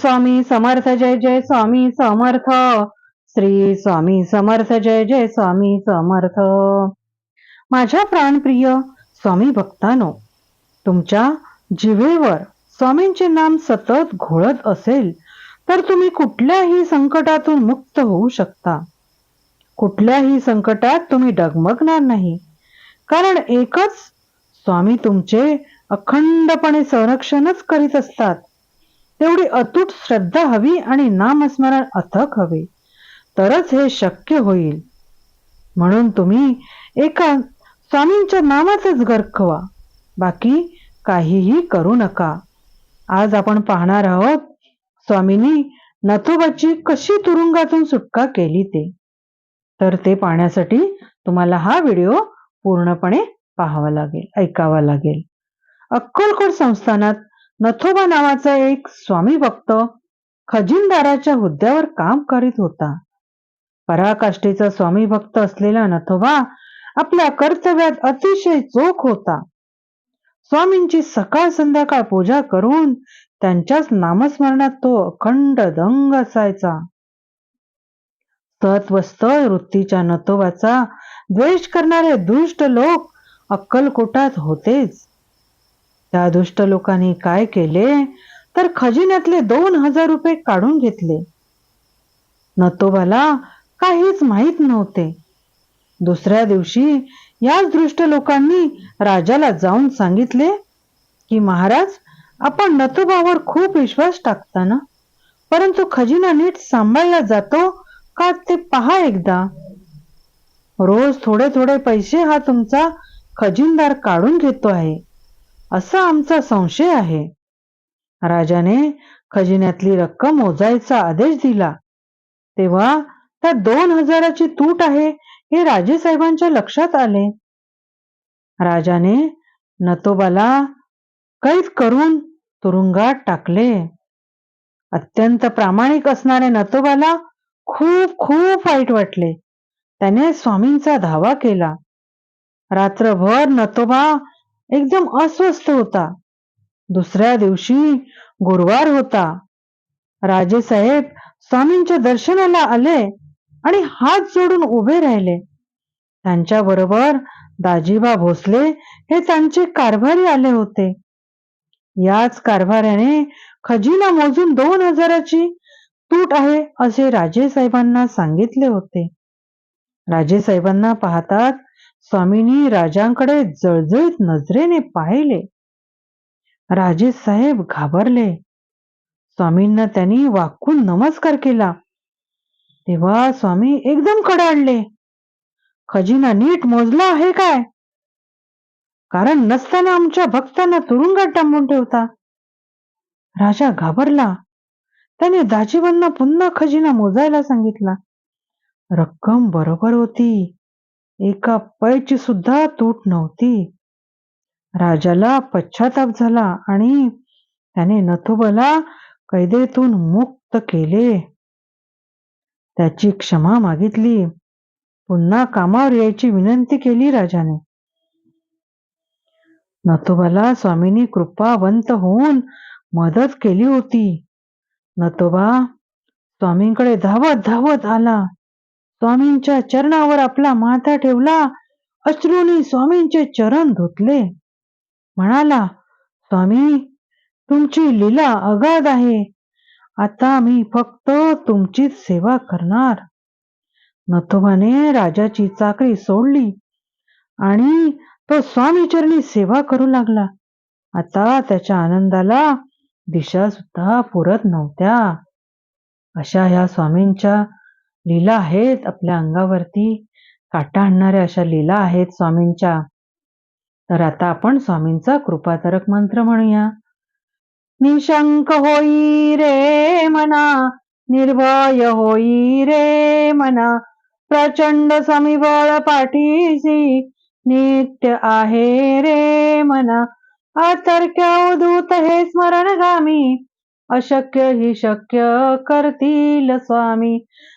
स्वामी समर्थ जय जय स्वामी समर्थ. श्री स्वामी समर्थ जय जय स्वामी समर्थ. माझ्या प्राणप्रिय स्वामी भक्तानो तुमच्या जिवेवर स्वामींचे नाम सतत घोळत असेल तर तुम्ही कुठल्याही संकटातून मुक्त होऊ शकता. कुठल्याही संकटात तुम्ही डगमगणार नाही. कारण एकच स्वामी तुमचे अखंडपणे संरक्षणच करीत असतात. तेवढी अतूट श्रद्धा हवी आणि नामस्मरण अथक हवे. तरच हे शक्य होईल. म्हणून तुम्ही एका स्वामींच्या नामातच गरखवा बाकी काहीही करू नका. आज आपण पाहणार आहोत स्वामींनी नथोबाची कशी तुरुंगातून सुटका केली ते. तर ते पाहण्यासाठी तुम्हाला हा व्हिडिओ पूर्णपणे पाहावा लागेल ऐकावा लागेल. अक्कलकोट संस्थानात नथोबा नावाचा एक स्वामी भक्त खजिनदाराच्या हुद्द्यावर काम करीत होता. पराकाष्ठेचा स्वामी भक्त असलेला नथोबा आपल्या कर्तव्यात अतिशय चोख होता. स्वामींची सकाळ संध्याकाळ पूजा करून त्यांच्याच नामस्मरणात तो अखंड दंग असायचा. सत्वस्त वृत्तीच्या नतोबाचा द्वेष करणारे दुष्ट लोक अक्कलकोटात होतेच. त्या दुष्ट लोकांनी काय केले? तर खजिन्यातले दोन हजार रुपये काढून घेतले. नतोबाला काहीच माहीत नव्हते. दुसऱ्या दिवशी याच दृष्ट लोकांनी राजाला जाऊन सांगितले की महाराज आपण नतोबावर खूप विश्वास टाकता ना परंतु खजिना नीट सांभाळला जातो का ते पहा एकदा. रोज थोडे थोडे पैसे हा तुमचा खजिनदार काढून घेतो आहे. असा आमचा संशय आहे. राजाने खजिन्यातली रक्कम मोजायचा आदेश दिला. तेव्हा त्या दोन हजाराची तूट आहे हे राजेसाहेबांच्या लक्षात आले. राजाने नतोबाला कैद करून तुरुंगात टाकले. अत्यंत प्रामाणिक असणाऱ्या नतोबाला खूप खूप वाईट वाटले. त्याने स्वामींचा धावा केला. रात्रभर नतोबा एकदम अस्वस्थ होता. दुसऱ्या दिवशी गुरुवार होता. राजेसाहेब स्वामींच्या दर्शनाला आले आणि हात जोडून उभे राहिले. त्यांच्या बरोबर दाजीबा भोसले हे त्यांचे कारभारी आले होते. याच कारभाऱ्याने खजिना मोजून दोन हजाराची तूट आहे असे राजेसाहेबांना सांगितले होते. राजेसाहेबांना पाहतात स्वामींनी राजांकडे जळजळीत नजरेने पाहिले. राजेसाहेब घाबरले. स्वामींना त्यांनी वाकून नमस्कार केला. तेव्हा स्वामी एकदम कडाडले खजिना नीट मोजला आहे काय? कारण नसताना आमच्या भक्तांना तुरुंगात डांबून ठेवता. राजा घाबरला. त्याने दाजीबांना पुन्हा खजिना मोजायला सांगितला. रक्कम बरोबर होती. एका पैची सुद्धा तूट नव्हती. राजाला पश्चाताप झाला आणि त्याने नथुबला कैदेतून मुक्त केले. त्याची क्षमा मागितली. पुन्हा कामावर यायची विनंती केली राजाने. नथोबाला स्वामींनी कृपावंत होऊन मदत केली होती. नथोबा स्वामींकडे धावत धावत आला. स्वामींच्या चरणावर आपला माथा ठेवला. अश्रूनी स्वामींचे चरण धुतले. म्हणाला स्वामी तुमची लीला अगाध आहे. आता मी फक्त तुमचीच सेवा करणार. नथोबाने राजाची चाकरी सोडली आणि तो स्वामीचरणी सेवा करू लागला. आता त्याच्या आनंदाला दिशा सुद्धा पुरत नव्हत्या. अशा ह्या स्वामींच्या लीला आहेत आपल्या अंगावरती. काटा आणणाऱ्या अशा लीला आहेत स्वामींच्या. तर आता आपण स्वामींचा कृपातरक मंत्र म्हणूया. निशंक होई रे मना निर्भय होई रे मना प्रचंड समीबळ पाठीसी नित्य आहे रे मना. अतर्क्य उदूत हे स्मरण गामी अशक्य ही शक्य करतील स्वामी.